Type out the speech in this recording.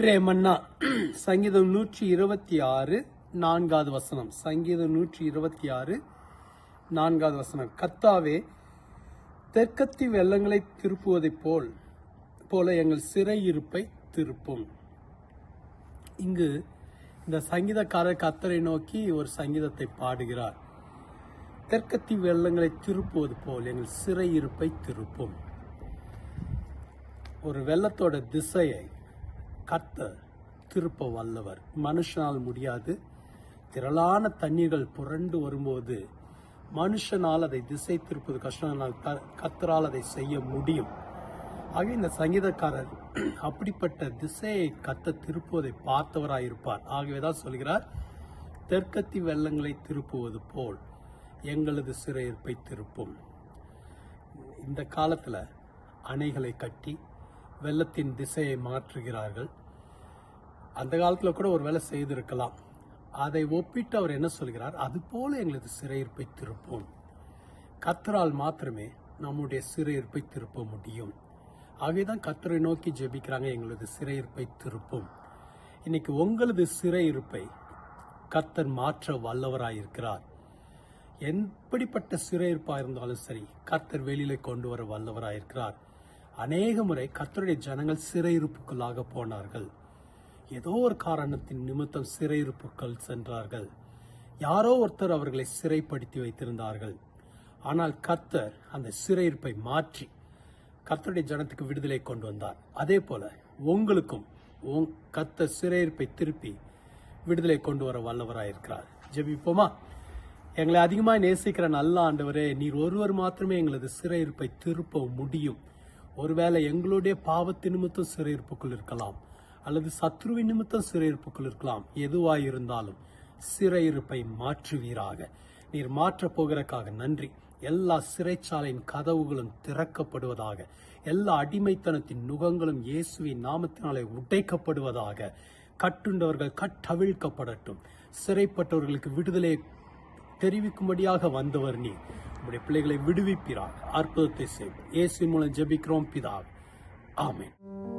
இன்றைய மன்னா சங்கீதம் நூற்றி இருபத்தி ஆறு நான்காவது வசனம். சங்கீதம் நூற்றி இருபத்தி ஆறு நான்காவது வசனம். கத்தாவே தெற்கத்தி வெள்ளங்களை திருப்புவதைப் போல் போல எங்கள் சிறையிருப்பை திருப்பும். இங்கு இந்த சங்கீதக்காரர் கத்தரை நோக்கி ஒரு சங்கீதத்தை பாடுகிறார். தெற்கத்தி வெள்ளங்களை திருப்புவது போல் எங்கள் சிறையிருப்பை திருப்பும். ஒரு வெள்ளத்தோட திசையை கர்த்தர் திருப்ப வல்லவர். மனுஷனால் முடியாது. திரளான தண்ணீர்கள் புரண்டு வரும்போது மனுஷனால் அதை திசை திருப்பது கஷ்டம் கத்தரால் க- அதை செய்ய முடியும். ஆக இந்த சங்கீதக்காரர் அப்படிப்பட்ட திசையை கத்த திருப்புவதை பார்த்தவராயிருப்பார். ஆகவேதான் சொல்கிறார் தெற்கத்தி வெள்ளங்களை திருப்புவது போல் எங்களது சிறையிருப்பை திருப்பும். இந்த காலத்தில் அணைகளை கட்டி வெள்ளத்தின் திசையை மாற்றுகிறார்கள். அந்த காலத்தில் கூட ஒரு வேலை செய்திருக்கலாம். அதை ஒப்பிட்டு அவர் என்ன சொல்கிறார்? அது போல எங்களது சிறையிருப்பை திருப்போம். கத்தரால் மாத்திரமே நம்முடைய சிறையிருப்பை திருப்ப முடியும். ஆகவேதான் கத்தரை நோக்கி ஜெபிக்கிறாங்க எங்களது சிறையிருப்பை திருப்பும். இன்னைக்கு உங்களது சிறையிருப்பை கத்தர் மாற்ற வல்லவராயிருக்கிறார். எப்படிப்பட்ட சிறையிருப்பாக இருந்தாலும் சரி கத்தர் வெளியில கொண்டு வர வல்லவராயிருக்கிறார். அநேக முறை கத்தருடைய ஜனங்கள் சிறையிருப்புக்குள்ளாக போனார்கள். ஏதோ ஒரு காரணத்தின் நிமித்தம் சிறையிருப்புக்கள் சென்றார்கள். யாரோ ஒருத்தர் அவர்களை சிறைப்படுத்தி வைத்திருந்தார்கள். ஆனால் கர்த்தர் அந்த சிறையிருப்பை மாற்றி கர்த்தருடைய ஜனத்துக்கு விடுதலை கொண்டு வந்தார். அதே போல உங்களுக்கும் உங் கர்த்தர் சிறையிருப்பை திருப்பி விடுதலை கொண்டு வர வல்லவராயிருக்கிறார். ஜெபிப்போமா? எங்களை அதிகமாக நேசிக்கிற நல்ல ஆண்டவரே நீர் ஒருவர் மாத்திரமே எங்களது சிறையிருப்பை திருப்ப முடியும். ஒருவேளை எங்களுடைய பாவத்து நிமித்தம் சிறையிருப்புக்குள் இருக்கலாம். அல்லது சத்ருவின் நிமித்தம் சிறையிருப்புக்குள் இருக்கலாம். எதுவாயிருந்தாலும் சிறையிருப்பை மாற்றுவீராக. நீர் மாற்றப் போகிறக்காக நன்றி. எல்லா சிறைச்சாலையின் கதவுகளும் திறக்கப்படுவதாக. எல்லா அடிமைத்தனத்தின் நுகங்களும் இயேசுவின் நாமத்தினாலே உடைக்கப்படுவதாக. கட்டுண்டவர்கள் கட்டவிழ்க்கப்படட்டும். சிறைப்பட்டவர்களுக்கு விடுதலை தெரிவிக்கும்படியாக வந்தவர் நீ உங்களுடைய பிள்ளைகளை விடுவிப்பிறார் அற்புதத்தை செய்வோம். இயேசுவின் மூலம் ஜெபிக்கிறோம் பிதாவே. ஆமேன்.